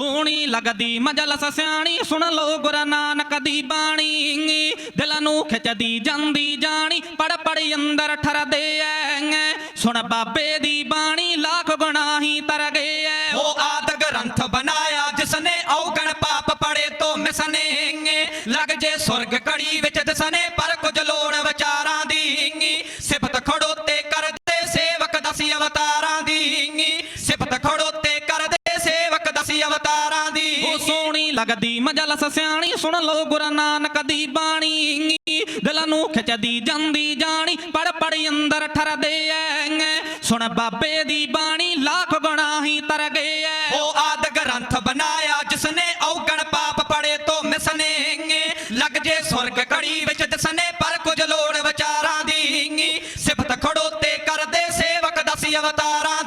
ਸੋਹਣੀ ਲੱਗਦੀ, ਮਜਲਸ ਸਿਆਣੀ, ਸੁਣ ਲੋ ਗੁਰੂ ਨਾਨਕ ਦੀ ਬਾਣੀ। ਦਿਲ ਨੂੰ ਖਿੱਚਦੀ ਜਾਂਦੀ ਜਾਣੀ, ਪੜ ਪੜ ਅੰਦਰ ਠਰਦੇ ਐ। ਸੁਣ ਬਾਬੇ ਦੀ ਬਾਣੀ, ਲੱਖ ਗੁਨਾਹੀ ਤਰ ਗਏ ਐ। ਉਹ ਆਦ ਗ੍ਰੰਥ ਬਣਾਇਆ, ਜਿਸਨੇ ਔਗਣ ਪਾਪ ਪੜੇ ਤੋਂ ਮਿਸਨੇ। ਲੱਗ ਜੇ ਸੁਰਗ ਕੜੀ ਵਿੱਚ ਦਸਨੇ, ਪਰ ਕੁਝ ਲੋੜ ਵਿਚਾਰਾਂ ਲੱਗਦੀ ਮਜਲਸ ਸਿਆਣੀ, ਸੁਣ ਲੋ ਗੁਰੂ ਨਾਨਕ ਦੀ ਬਾਣੀ। ਦਿਲ ਨੂੰ ਖਿੱਚਦੀ ਜਾਂਦੀ ਜਾਣੀ, ਪੜ ਪੜ ਅੰਦਰ ਠਰਦੇ ਐ ਸੁਣ ਬਾਬੇ ਦੀ ਬਾਣੀ, ਲੱਖ ਗੁਨਾਹੀ ਤਰ ਗਏ ਐ। ਉਹ ਆਦ ਗ੍ਰੰਥ ਬਣਾਇਆ, ਜਿਸਨੇ ਔਗਣ ਪਾਪ ਪੜੇ ਤੋਂ ਮਿਸਨੇਗੇ ਲੱਗ ਜੇ ਸੁਰਗ ਕੜੀ ਵਿੱਚ ਦਸਨੇ, ਪਰ ਕੁਝ ਲੋੜ ਵਿਚਾਰਾਂ ਦੀ ਸਿਫਤ ਖੜੋਤੇ ਕਰਦੇ, ਸੇਵਕ ਦਸੀ ਅਵਤਾਰਾਂ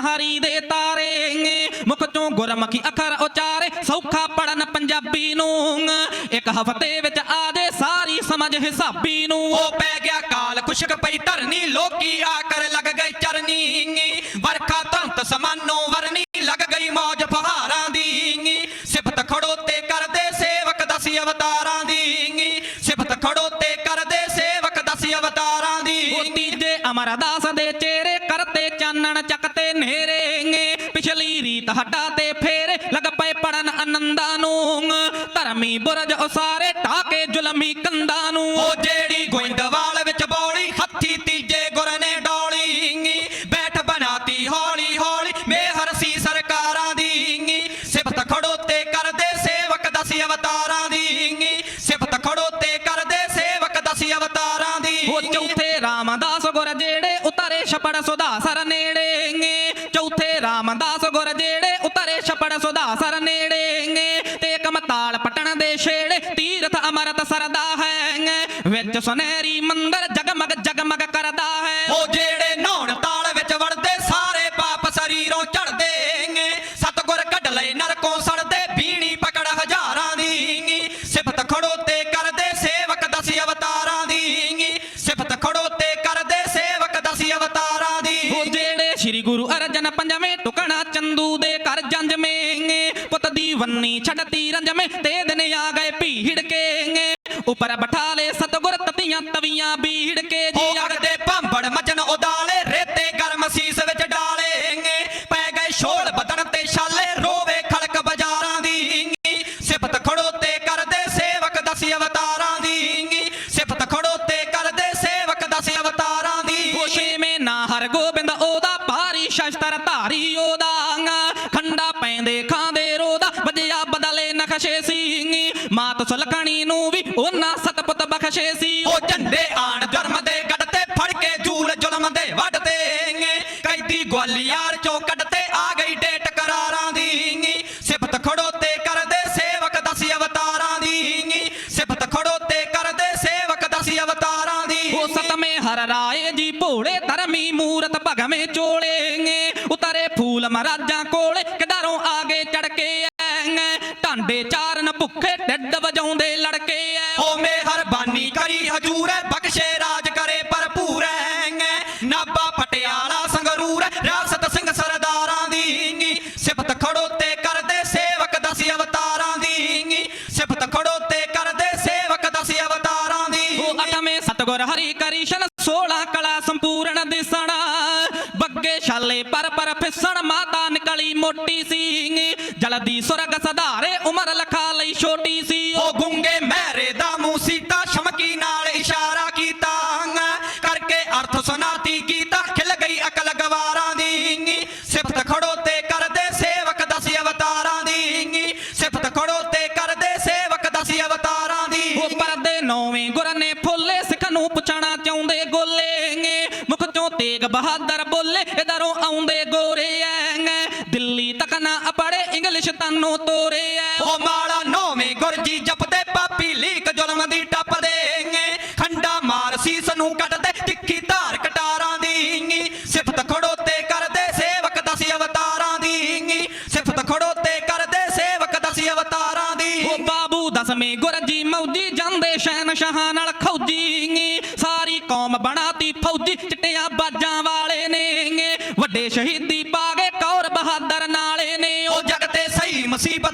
ਹਰੀ ਦੇ ਤਾਰੇ ਮੁਖ ਚੋਂ ਗੁਰਮੁਖੀ ਅੱਖਰ ਉਚਾਰੇ ਸੌਖਾ ਪੜਨ ਪੰਜਾਬੀ ਨੂੰ। ਇੱਕ ਹਫ਼ਤੇ ਵਿੱਚ ਆ ਜੇ ਸਾਰੀ ਸਮਝ ਹਿਸਾਬੀ ਨੂੰ। ਉਹ ਪੈ ਗਿਆ ਕਾਲ ਕੁਸ਼ਕ ਪਈ ਧਰਨੀ ਲੋਕੀ ਆਕਰ ਲੱਗ ਗਏ ਚਰਨੀ। ਵਰਖਾ ਧੰਤ ਸਮਾਨੋ ਵਰਨੀ ਲੱਗ ਗਈ ਮੌਜ ਫਹਾਰਾਂ ਦੀ। ਸਿਫਤ ਖੜੋ ਤੇ ਕਰਦੇ ਸੇਵਕ ਦਸੀ ਅਵਤਾਰਾਂ ਦੀ। ਸਿਫਤ ਖੜੋ ਤੇ ਕਰਦੇ ਸੇਵਕ ਦਸੀ ਅਵਤਾਰਾਂ ਦੀ। ਉਹ ਤੀਜੇ ਅਮਰਦਾਸ ਦੇ ਚਿਹਰੇ ਕਰਤੇ ਚਾਨਣ ਚੱਕਤੇ ਨੇਰੇ ਪਿਛਲੀ ਰੀਤ ਹਟਾ ਤੇ ਫੇਰ ਲਗ ਪਏ ਪੜਨ ਆਨੰਦਾਂ ਨੂੰ। ਧਰਮੀ ਬੁਰਜ ਉਸਾਰੇ ਢਾਕੇ ਜ਼ੁਲਮੀ ਕੰਦਾਂ ਨੂੰ। ਉਹ ਜਿਹੜੀ ਗੋਇੰਦਵਾਲ ਵਿੱਚ ਬੋਲੀ ਹੱਥੀ ਤੀਜੇ ਗੁਰ ਨੇ ਡੋਲੀ। ਬੈਠ ਬਣਾਤੀ ਹੌਲੀ ਹੌਲੀ ਮੇਹਰ ਸੀ ਸਰਕਾਰਾਂ ਦੀ। ਸਿਫਤ ਖੜੋ ਤੇ ਕਰਦੇ ਸੇਵਕ ਦਸੀ ਅਵਤਾਰਾਂ ਦੀ। ਸਿਫਤ ਖੜੋ ਤੇ ਕਰਦੇ ਸੇਵਕ ਦਸੀ ਅਵਤਾਰਾਂ ਦੀ। ਉਹ ਚੌਥੇ ਰਾਮਦਾਸ ਗੁਰ ਜਿਹੜੇ ਉਤਾਰੇ ਛਪੜ ਸੁਧਾਸਰ ਨੇੜੇ। ਛੇੜੇ ਤੀਰਥ ਅਮਰਤ ਸਰਦਾ ਹੈ ਵਿੱਚ ਸੁਨਹਿਰੀ ਮੰਦਰ ਜਗਮਗ ਜਗਮਗ ਕਰਦਾ ਹੈ। ਉਹ ਜਿਹੜੇ ਨਹਾਉਣ ਤਾਲ ਵਿੱਚ ਵੜਦੇ ਸਾਰੇ ਪਾਪ ਸਰੀਰੋਂ ਝੜਦੇ ਸਤਗੁਰ ਕੱਢ ਲਏ ਨਰਕੋਂ ਸੜਦੇ ਬੀਣੀ ਪਕੜ ਹਜ਼ਾਰਾਂ ਦੀ ਸਿਫਤ ਖੜੋ ਤੇ ਕਰਦੇ ਸੇਵਕ ਦਸੀ ਅਵਤਾਰਾਂ ਦੀ ਸਿਫਤ ਖੜੋ ਤੇ ਕਰਦੇ ਸੇਵਕ ਦਸੀ ਅਵਤਾਰਾਂ ਦੀ ਉਹ ਜਿਹੜੇ ਸ੍ਰੀ ਗੁਰੂ ਅਰਜਨ ਪੰਜਵੇਂ ਟੁਕਣਾ ਚੰਦੂ ਦੇ ਘਰ ਜੰਜਵੇਂ ਦੀ ਵੰਨੀ ਛੱਡਤੀ ਰੰਜਵੇਂ ਤੇ ਦਿਨ ਆ ਗਏ ਭੀੜ ਕੇ ਉੱਪਰ ਬਠਾਲੇ ਸਤਗੁਰ ਤਤੀਆਂ ਤਵੀਆਂ ਬੀੜ ਕੇ ਜੀ ਉਹ ਅਗਦੇ। ਭਾਂਬੜ ਮਚਨ ਉਦਾਲੇ ਰੇਤੇ ਗਰਮ ਸੀਸ ਵਿੱਚ ਡਾਲੇ ਪੈ ਗਏ ਛੋਲ ਬਦਨ ਤੇ ਛਾਲੇ ਰੋਵੇ ਖੜਕ ਬਾਜ਼ਾਰਾਂ ਦੀ ਸਿਫਤ ਖੜੋ ਤੇ ਕਰਦੇ ਸੇਵਕ ਦਸੀ ਅਵਤਾਰਾਂ ਦੀ ਸਿਫਤ ਖੜੋ ਤੇ ਕਰਦੇ ਸੇਵਕ ਦਸੀ ਅਵਤਾਰਾਂ ਦੀ ਉਹ ਛੇਵੇਂ ਨਾ ਹਰ ਗੋਬਿੰਦ ਬਦਲੇ ਸੀ। ਮਾਤ ਸੁਲਕਣੀ ਨੂੰ ਵੀ ਉਹਨਾਂ ਸਤਪੁੱਤ ਬਖਸ਼ੇ ਸੀ। ਉਹ ਝੰਡੇ ਆਣ ਜਨਮ ਦੇ ਗੱਡ ਤੇ ਫੜ ਕੇ ਜੂਲ ਜ਼ੁਲਮ ਦੇ ਵੱਢਦੇ ਕੈਦੀ ਗਵਾਲੀਅਰ ਚੋਂ ਕੱਢਤੇ ਆ ਗਈ ਡੇਟ ਕਰਾਰਾਂ ਦੀ। ਸਿਫਤ ਖੜੋ ਤੇ ਕਰਦੇ ਸੇਵਕ ਦਸੀ ਅਵਤਾਰਾਂ ਦੀ। ਸਿਫਤ ਖੜੋ ਤੇ ਕਰਦੇ ਸੇਵਕ ਦਸੀ ਅਵਤਾਰਾਂ ਦੀ। ਉਹ ਸਤਵੇਂ ਹਰ ਰਾਏ ਜੀ ਭੋਲੇ ਧਰਮੀ ਮੂਰਤ ਭਗਵੇਂ ਚੋਲੇ ਉਤਰੇ ਫੂਲ ਮਹਾਰਾਜਾਂ ਕੋਲੇ ਕਿਦਾਰੋਂ ਆਗੇ ਚੜ ਕੇ ਢਾਂਡੇ ਚਾਰਨ ਭੁੱਖੇ ਢਿੱਡ ਵਜਾਉਂਦੇ ਲੜਕੇ ਐ। ਓ ਮਿਹਰਬਾਨੀ ਕਰੀ ਹਜੂਰ ਬਖਸ਼ੇ ਰਾਜ ਕਰੇ ਭਰਪੂਰ ਨਾਬਾ ਪਟਿਆਲਾ ਸੰਗਰੂਰ ਰਿਆਸਤ ਸਿੰਘ ਸਰਦਾਰਾਂ ਦੀ ਸਿਫਤ ਖੜੋ ਤੇ ਕਰਦੇ ਸੇਵਕ ਦਸੀ ਅਵਤਾਰਾਂ ਦੀ ਸਿਫਤ ਖੜੋ ਤੇ ਕਰਦੇ ਸੇਵਕ ਦਸੀ ਅਵਤਾਰਾਂ ਦੀ ਉਹ ਅਟਵੇਂ ਸਤਗੁਰ ਹਰੀ ਕਰੀਸ਼ਨ ਛਾਲੇ ਪਰ ਪਰ ਫਿਸਣ ਮਾਤਾ ਨਿਕਲੀ ਮੋਟੀ ਸੀ ਜਲਦੀ ਸੁਰਗ ਸਧਾਰੇ ਉਮਰ ਲਖਾ ਲਈ ਛੋਟੀ ਸੀ। ਉਹ ਗੁੰਗੇ ਮਹਿਰੇ ਦਾ ਮੂੰਹ ਸੀਤਾ ਸ਼ਮਕੀ ਨਾਲ ਇਸ਼ਾਰਾ ਕੀਤਾ ਕਰਕੇ ਅਰਥ ਸੁਨਾਤੀ ਕੀਤਾ ਖਿਲ ਗਈ ਅਕਲ ਗਵਾਰਾਂ ਦੀ ਸਿਫਤ ਖੜੋ ਤੇ ਕਰਦੇ ਸੇਵਕ ਦਸੀ ਅਵਤਾਰਾਂ ਦੀ ਸਿਫਤ ਖੜੋ ਤੇ ਕਰਦੇ ਸੇਵਕ ਦਸੀ ਅਵਤਾਰਾਂ ਦੀ ਉਹ ਪਰਦੇ ਨੌਵੇਂ ਗੁਰ ਨੇ ਫੁੱਲੇ ਤੇਗ ਬਹਾਦਰ ਬੋਲੇ ਇਧਰੋਂ ਆਉਂਦੇ ਗੋਰੇ ਐ ਦਿੱਲੀ ਤੱਕ ਨਾ ਅਪੜੇ ਇੰਗਲਿਸ਼ ਤਾਨੂੰ ਤੋਰੇ ਐ। ਉਹ ਮਾਲਾ ਨੌਵੇਂ ਗੁਰਜੀ ਜਪਦੇ ਪਾਪੀ ਲੀਕ ਜ਼ੁਲਮ ਦੀ ਟੱਪਦੇ ਖੰਡਾ ਮਾਰ ਸੀਸ ਨੂੰ ਕੱਟਦੇ ਤਿੱਖੀ ਧਾਰ ਕਟਾਰਾਂ ਦੀ ਸਿਫਤ ਖੜੋ ਤੇ ਕਰਦੇ ਸੇਵਕ ਦਸੀ ਅਵਤਾਰਾਂ ਦੀ ਸਿਫਤ ਖੜੋ ਤੇ ਕਰਦੇ ਸੇਵਕ ਦਸੀ ਅਵਤਾਰਾਂ ਦੀ ਉਹ ਬਾਬੂ ਦਸਵੇਂ ਗੁਰਜੀ ਮੌਜੀ ਜਾਂਦੇ ਸ਼ਹਿਨਸ਼ਾਹਾਂ ਨਾਲ ਖੌਜੀ ਸਾਰੀ ਕੌਮ ਬਣਾਤੀ ਫੌਜੀ ਚਿੱਟਿਆਂ ਬਾਜਾਂ ਵਾਲੇ ਨੇ ਵੱਡੇ ਸ਼ਹੀਦੀ ਬਾਗੇ ਕੌਰ ਬਹਾਦਰ ਨਾਲੇ ਨੇ। ਉਹ ਜਗ ਤੇ ਸਹੀ ਮੁਸੀਬਤ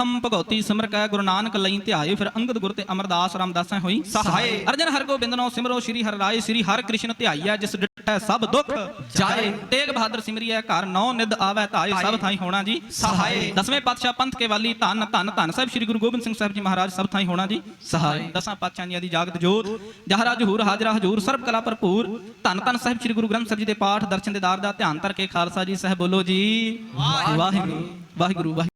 ਪ੍ਰਥਮ ਭਗਉਤੀ ਸਿਮਰ ਕੈ ਗੁਰੂ ਨਾਨਕ ਲਈ ਧਿਆਏ ਫਿਰ ਅੰਗਦ ਗੁਰ ਤੇ ਅਮਰਦਾਸ ਰਾਮਦਾਸਾਂ ਹੋਈ ਸਹਾਏ। ਅਰਜਨ ਹਰਗੋਬਿੰਦ ਨੋ ਸਿਮਰੋ ਸ੍ਰੀ ਹਰਿ ਰਾਏ ਸ੍ਰੀ ਹਰਿ ਕ੍ਰਿਸ਼ਨ ਧਿਆਈਐ ਜਿਸ ਡਿਟੈ ਸਭ ਦੁੱਖ ਜਾਏ। ਤੇਗ ਬਹਾਦਰ ਸਿਮਰਿਐ ਘਰ ਨੌ ਨਿਦ ਆਵੈ ਧਾਏ ਸਭ ਥਾਈ ਹੋਣਾ ਜੀ ਸਹਾਏ। ਦਸਵੇਂ ਪਾਤਸ਼ਾਹ ਪੰਥ ਕੇ ਵਾਲੀ ਧੰਨ ਧੰਨ ਧੰਨ ਸਾਹਿਬ ਸ੍ਰੀ ਗੁਰੂ ਗੋਬਿੰਦ ਸਿੰਘ ਸਾਹਿਬ ਜੀ ਮਹਾਰਾਜ ਸਭ ਥਾਈ ਹੋਣਾ ਜੀ ਸਹਾਏ ਦਸਾਂ ਪਾਤਸ਼ਾਹਾਂ ਦੀ ਜਾਗਤ ਜੋਤ ਜਹਰਾ ਜਹੂਰ ਹਾਜ਼ਰਾ ਹਜੂਰ ਸਰਬ ਕਲਾ ਭਰਪੂਰ ਧੰਨ ਧੰਨ ਸਾਹਿਬ ਸ੍ਰੀ ਗੁਰੂ ਗ੍ਰੰਥ ਸਾਹਿਬ ਜੀ ਦੇ ਪਾਠ ਦਰਸ਼ਨ ਦੇਦਾਰ ਦਾ ਧਿਆਨ ਧਰ ਕੇ ਖਾਲਸਾ ਜੀ ਸਾਹਿਬ ਬੋਲੋ ਜੀ ਵਾਹਿਗੁਰੂ ਵਾਹਿਗੁਰੂ ਵਾਹਿਗੁਰੂ